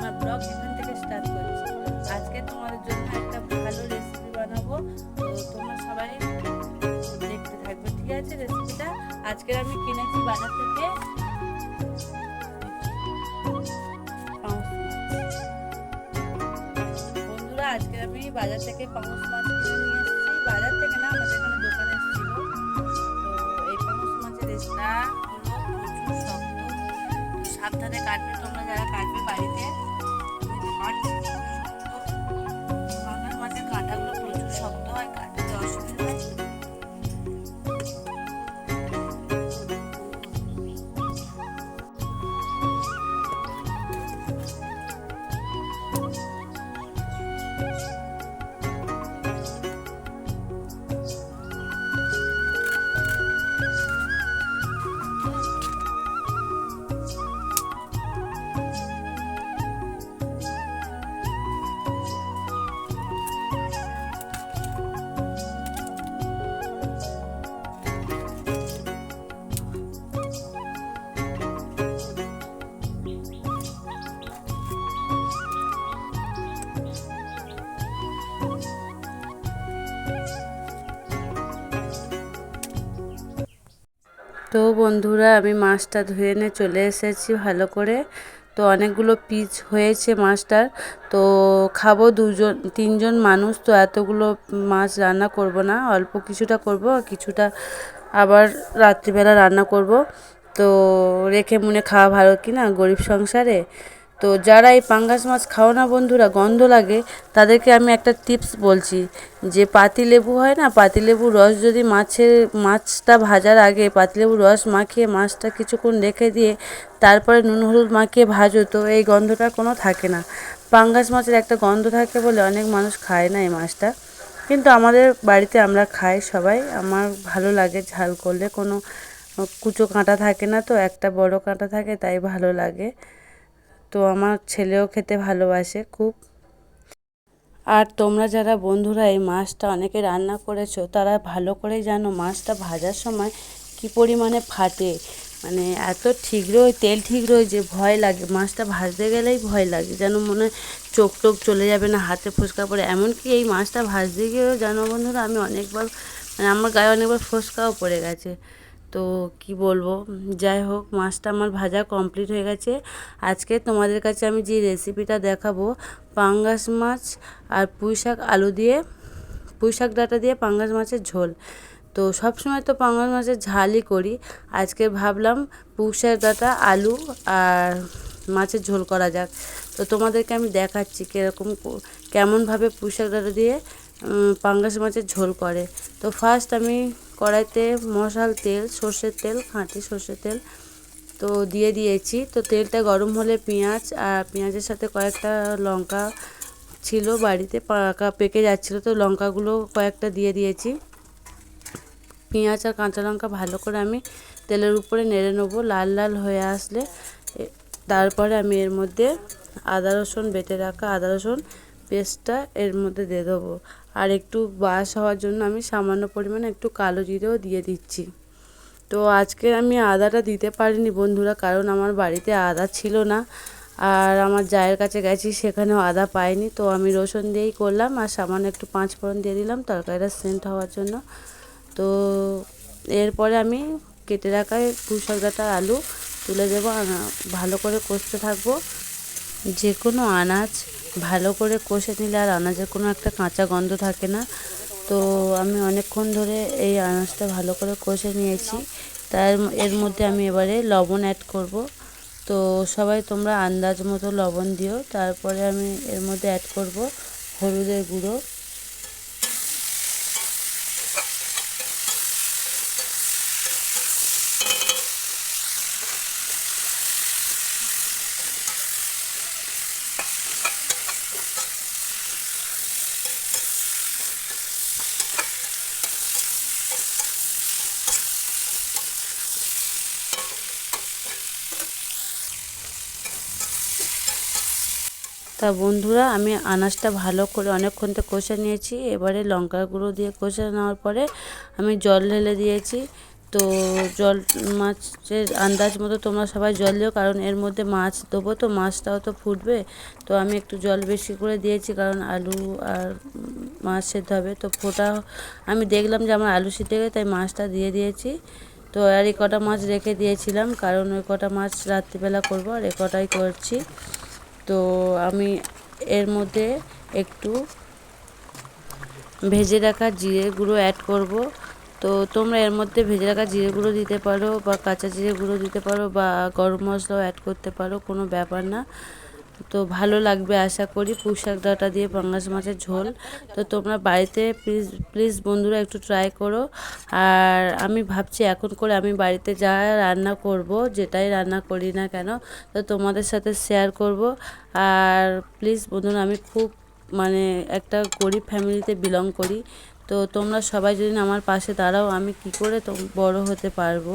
আমার ব্লগ এখান থেকে স্টার্ট করছি। আজকে তোমাদের জন্য একটা ভালো রেসিপি বানাবো। তো তোমরা সবাই দেখতে থাকবে, ঠিক আছে রেসিপিটা আজকের আমি কিনেছি বাজার থেকে বন্ধুরা আজকে আমি বাজার থেকে পাউস মাছ সাবধানে কাটবে তোমরা যারা কাটবে বাড়িতে কাটবে তো বন্ধুরা, আমি মাছটা ধুয়ে নিয়ে চলে এসেছি ভালো করে। তো অনেকগুলো পিচ হয়েছে মাছটার। তো খাব দুজন, তিনজন মানুষ, তো এতগুলো মাছ রান্না করব না। অল্প কিছুটা করব, কিছুটা আবার রাত্রিবেলা রান্না করব। তো রেখে মনে খাওয়া ভালো কি না গরিব সংসারে? তো যারা এই পাঙ্গাস মাছ খাও না বন্ধুরা, গন্ধ লাগে, তাদেরকে আমি একটা টিপস বলছি যে পাতিলেবু হয় না পাতিলেবুর রস যদি মাছের মাছটা ভাজার আগে পাতিলেবুর রস মাখিয়ে মাছটা কিছুক্ষণ রেখে দিয়ে তারপরে নুন হলুদ মাখিয়ে ভাজো, তো এই গন্ধটা কোনো থাকে না। পাঙ্গাস মাছের একটা গন্ধ থাকে বলে অনেক মানুষ খায় না এই মাছটা। কিন্তু আমাদের বাড়িতে আমরা খাই সবাই, আমার ভালো লাগে ঝাল করলে কোনো কুচো কাঁটা থাকে না তো, একটা বড় কাঁটা থাকে তাই ভালো লাগে। তো আমার ছেলেও খেতে ভালোবাসে খুব। আর তোমরা যারা বন্ধুরা এই মাছটা অনেকে রান্না করেছ, তারা ভালো করেই জানো মাছটা ভাজার সময় কি পরিমাণে ফাটে। মানে এত ঠিক ঠিকরোই, তেল ঠিকরোই যে ভয় লাগে, মাছটা ভাজতে গেলেই ভয় লাগে, যেন মনে চোখ টোক চলে যাবে না, হাতে ফোসকা পড়ে। এমনকি এই মাছটা ভাজতে গিয়েও জানো বন্ধুরা, আমি অনেকবার মানে আমার গায়ে অনেকবার ফোসকাও পড়ে গেছে। তো কি বলব? যাই হোক, মাছটা আমার ভাজা কমপ্লিট হয়ে গেছে। আজকে তোমাদের কাছে আমি যে রেসিপিটা দেখাবো, পাঙ্গাস মাছ আর পুঁই শাক আলু দিয়ে, পুঁই শাক ডাঁটা দিয়ে পাঙ্গাস মাছের ঝোল। তো সবসময় তো পাঙ্গাস মাছের ঝালই করি। আজকে ভাবলাম পুঁই শাক ডাঁটা, আলু আর মাছের ঝোল করা যাক। তো তোমাদেরকে আমি দেখাচ্ছি কীরকম কেমনভাবে পুঁই শাক ডাঁটা দিয়ে পাঙ্গাস মাছের ঝোল করে। তো ফার্স্ট আমি কড়াইতে মশাল তেল, সর্ষের তেল, খাঁটি সর্ষের তেল তো দিয়ে দিয়েছি। তো তেলটা গরম হলে পেঁয়াজ আর পেঁয়াজের সাথে কয়েকটা লঙ্কা ছিল বাড়িতে, পাকা পেকে যাচ্ছিল তো লঙ্কাগুলো কয়েকটা দিয়ে দিয়েছি। পেঁয়াজ আর কাঁচা লঙ্কা ভালো করে আমি তেলের উপরে নেড়ে নেব, লাল লাল হয়ে আসলে। তারপরে আমি এর মধ্যে আদা রসুন, বেটে রাখা আদা রসুন পেস্টটা এর মধ্যে দিয়ে দেবো। আর একটু বাস হওয়ার জন্য আমি সামান্য পরিমাণে একটু কালো জিরেও দিয়ে দিচ্ছি। তো আজকে আমি আদাটা দিতে পারিনি বন্ধুরা, কারণ আমার বাড়িতে আদা ছিল না। আর আমার জায়ের কাছে গেছি, সেখানেও আদা পাইনি। তো আমি রসুন দিয়েই করলাম আর সামান্য একটু পাঁচ ফোড়ন দিয়ে দিলাম তরকারিটা সেন্ট হওয়ার জন্য। তো এরপরে আমি কেটে রাখা পুঁই শাকদাটা আলু তুলে দেবো ভালো করে কষতে থাকব। যে কোনো আনাজ ভালো করে কষে নিলে আর আনাজের কোনো একটা কাঁচা গন্ধ থাকে না। তো আমি অনেকক্ষণ ধরে এই আনাজটা ভালো করে কষে নিয়েছি। তার এর মধ্যে আমি এবারে লবণ অ্যাড করব। তো সবাই তোমরা আন্দাজ মতো লবণ দিও। তারপরে আমি এর মধ্যে অ্যাড করব হলুদের গুঁড়ো। তা বন্ধুরা, আমি আনাজটা ভালো করে অনেকক্ষণ তো কষে নিয়েছি। এবারে লঙ্কার গুঁড়ো দিয়ে কষে নেওয়ার পরে আমি জল ঢেলে দিয়েছি। তো জল, মাছের আন্দাজ মতো তোমরা সবাই জল দিও, কারণ এর মধ্যে মাছ দেবো তো, মাছটাও তো ফুটবে। তো আমি একটু জল বেশি করে দিয়েছি, কারণ আলু আর মাছ সেদ্ধ হবে। তো ফোটা, আমি দেখলাম যে আমার আলু সিদ্ধ তাই মাছটা দিয়ে দিয়েছি। তো আর এই কটা মাছ রেখে দিয়েছিলাম, কারণ ওই কটা মাছ রাত্রিবেলা করব, আর এ কটাই করছি। তো আমি এর মধ্যে একটু ভেজে রাখা জিরে গুঁড়ো অ্যাড করব। তো তোমরা এর মধ্যে ভেজে রাখা জিরে গুঁড়ো দিতে পারো বা কাঁচা জিরে গুঁড়ো দিতে পারো বা গরম মশলাও অ্যাড করতে পারো, কোনো ব্যাপার না। তো ভালো লাগবে আশা করি। পুঁই শাক ডাঁটা দিয়ে পাঙ্গাস মাছের ঝোল। তো তোমরা বাড়িতে প্লিজ প্লিজ বন্ধুরা একটু ট্রাই করো। আর আমি ভাবছি এখন করে আমি বাড়িতে যা রান্না করব, যেটাই রান্না করি না কেন, তো তোমাদের সাথে শেয়ার করব। আর প্লিজ বন্ধুরা আমি খুব মানে একটা গরিব ফ্যামিলিতে বিলং করি। তো তোমরা সবাই যদি আমার পাশে দাঁড়াও, আমি কি করে তো বড় হতে পারব?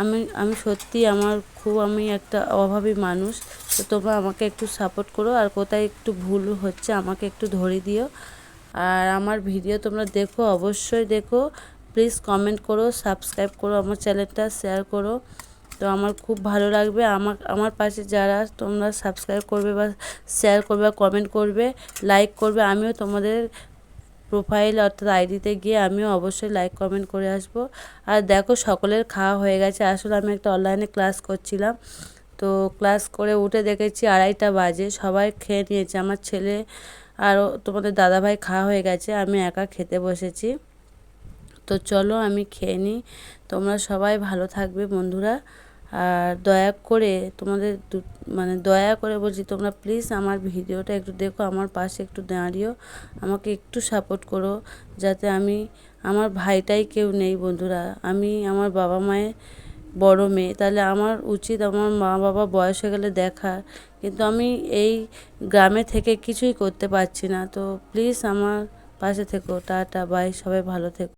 আমি আমি সত্যি আমার খুব, আমি একটা অভাবী মানুষ। তো তোমরা আমাকে একটু সাপোর্ট করো, আর কোথায় একটু ভুল হচ্ছে আমাকে একটু ধরে দিও। আর আমার ভিডিও তোমরা দেখো, অবশ্যই দেখো। প্লিজ কমেন্ট করো সাবস্ক্রাইব করো, আমার চ্যানেলটা শেয়ার করো। তো আমার খুব ভালো লাগবে। আমার আমার পাশে যারা তোমরা সাবস্ক্রাইব করবে বা শেয়ার করবে বা কমেন্ট করবে লাইক করবে, আমিও তোমাদের প্রোফাইল অর্থাৎ আইডিতে গিয়ে আমিও অবশ্যই লাইক কমেন্ট করে আসব। আর দেখো, সকলের খাওয়া হয়ে গেছে। আসলে আমি একটা অনলাইনে ক্লাস করছিলাম। তো ক্লাস করে উঠে দেখেছি আড়াইটা বাজে, সবাই খেয়ে নিয়েছে। আমার ছেলে আরও তোমাদের দাদাভাই খাওয়া হয়ে গেছে, আমি একা খেতে বসেছি। তো চলো আমি খেয়ে নিই। তোমরা সবাই ভালো থাকবে বন্ধুরা। আর দয়া করে তোমাদের মানে দয়া করে বলছি তোমরা প্লিজ আমার ভিডিওটা একটু দেখো, আমার পাশে একটু দাঁড়িয়েও আমাকে একটু সাপোর্ট করো, যাতে আমি, আমার ভাইটাই কেউ নেই বন্ধুরা। আমি আমার বাবা মায়ের বড় মেয়ে, তাহলে আমার উচিত আমার মা বাবা বয়স হয়ে গেলে দেখা। কিন্তু আমি এই গ্রামে থেকে কিছুই করতে পারছি না। তো প্লিজ আমার পাশে থেকো, টাটা বাই সবাই ভালো থেকো।